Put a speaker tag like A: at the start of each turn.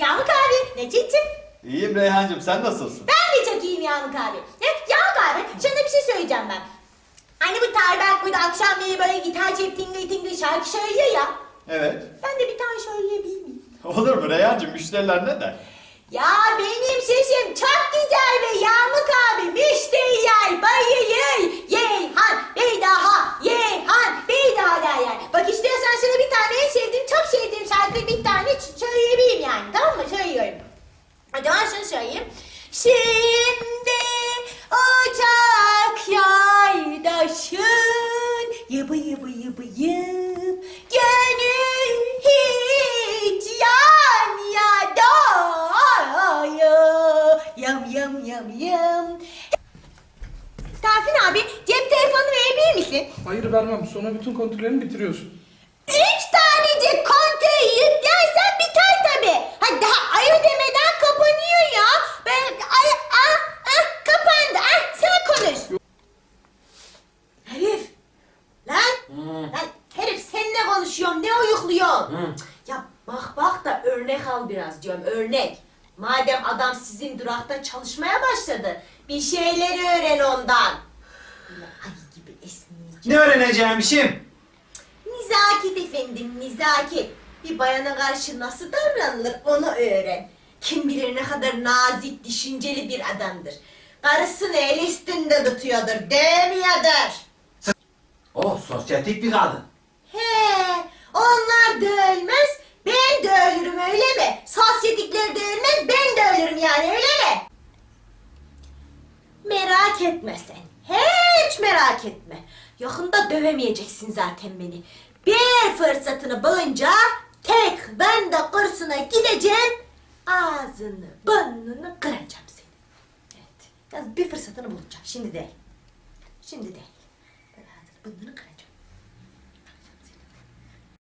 A: Yağmur abi ne çektin?
B: İyiyim Reyhancığım sen nasılsın?
A: Ben de çok iyiyim Yağmur abi. Ya, Yağmur abi sana bir şey söyleyeceğim ben. Hani bu Tayberk burada akşamleyin böyle gitar çekip tingli tingli şarkı söylüyor ya.
B: Evet.
A: Ben de bir tane söyleyebilir miyim?
B: Olur mu Reyhancığım müşteriler ne der?
A: Ya benim sesim çok güzel ve Yağmur abi müşteriler bayılır. Yeyhan bir daha Yeyhan bir daha derler. Bak istiyorsan sana bir tane en sevdiğim çok sevdiğim şarkıyı bir tane ç- söyleyebilirim yani tamam mı? Söylüyorum. O zaman şunu söyleyeyim. Şimdi uçak yaydaşın yıbı yıbı yıbı yıp gönül hiç yan yana yam yam yam yam Tafin abi cep telefonu verebilir misin?
C: Hayır vermem. Sonra bütün kontrollerini bitiriyorsun.
A: Ne uyukluyorsun? Ya bak bak da örnek al biraz diyorum örnek. Madem adam sizin durakta çalışmaya başladı bir şeyleri öğren ondan. Böyle ayı gibi esmeyecek.
D: Ne öğreneceğimmişim?
A: Nizakit efendim, nizakit. Bir bayana karşı nasıl davranılır onu öğren. Kim bilir ne kadar nazik, düşünceli bir adamdır. Karısını el üstünde tutuyordur, demiyordur.
D: Oh sosyetik bir kadın.
A: Onlar da ölmez, ben de ölürüm öyle mi? Sosyetikler de ölmez, ben de ölürüm yani öyle mi? Merak etme sen. Hiç merak etme. Yakında dövemeyeceksin zaten beni. Bir fırsatını bulunca tek ben de kursuna gideceğim. Ağzını, burnunu kıracağım seni. Evet. Yalnız bir fırsatını bulacağım. Şimdi değil. Şimdi değil.